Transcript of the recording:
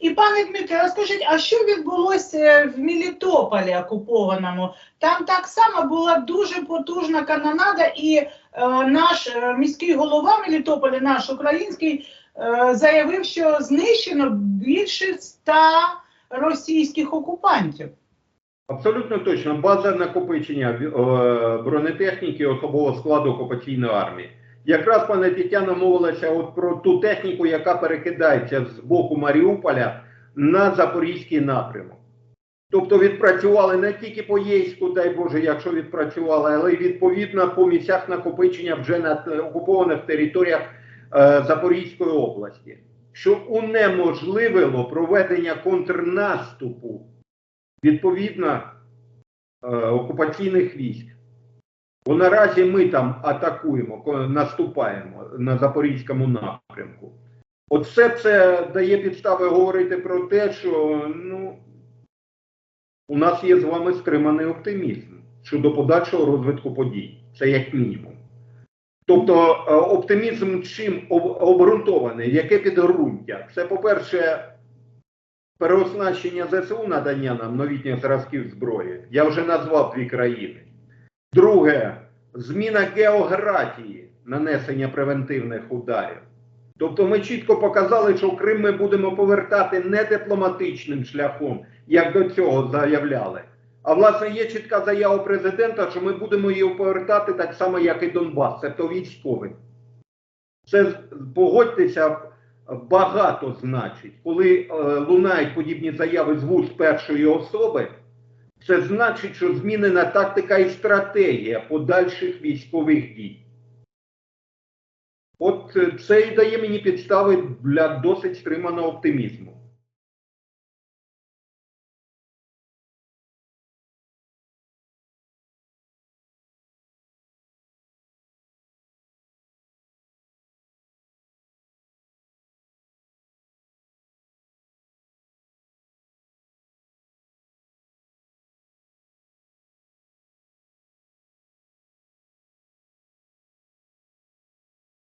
І пане Дмитре, розкажіть, а що відбулося в Мелітополі окупованому? Там так само була дуже потужна канонада, і е, наш е, міський голова Мелітополя, наш український, е, заявив, що знищено більше ста російських окупантів. Абсолютно точно. База накопичення е, бронетехніки особового складу окупаційної армії. Якраз пане Тетяна мовилася от про ту техніку, яка перекидається з боку Маріуполя на Запорізький напрямок. Тобто відпрацювали не тільки по Єйську, дай Боже, якщо відпрацювали, але й відповідно по місцях накопичення вже на е, окупованих територіях е, Запорізької області, що унеможливило проведення контрнаступу відповідно е, окупаційних військ. Бо наразі ми там атакуємо, наступаємо на Запорізькому напрямку. От все це дає підстави говорити про те, що ну, у нас є з вами стриманий оптимізм щодо подальшого розвитку подій. Це як мінімум. Тобто е, оптимізм чим об- обґрунтований, яке підґрунтя? Це, по-перше, переоснащення ЗСУ надання нам новітніх зразків зброї. Я вже назвав дві країни. Друге, зміна географії нанесення превентивних ударів. Тобто ми чітко показали, що Крим ми будемо повертати не дипломатичним шляхом, як до цього заявляли. А власне є чітка заява президента, що ми будемо її повертати так само, як і Донбас, тобто військовий. Це погодьтеся, багато значить. Коли е, лунають подібні заяви з вуст першої особи, це значить, що змінена тактика і стратегія подальших військових дій. От е, це і дає мені підстави для досить стриманого оптимізму.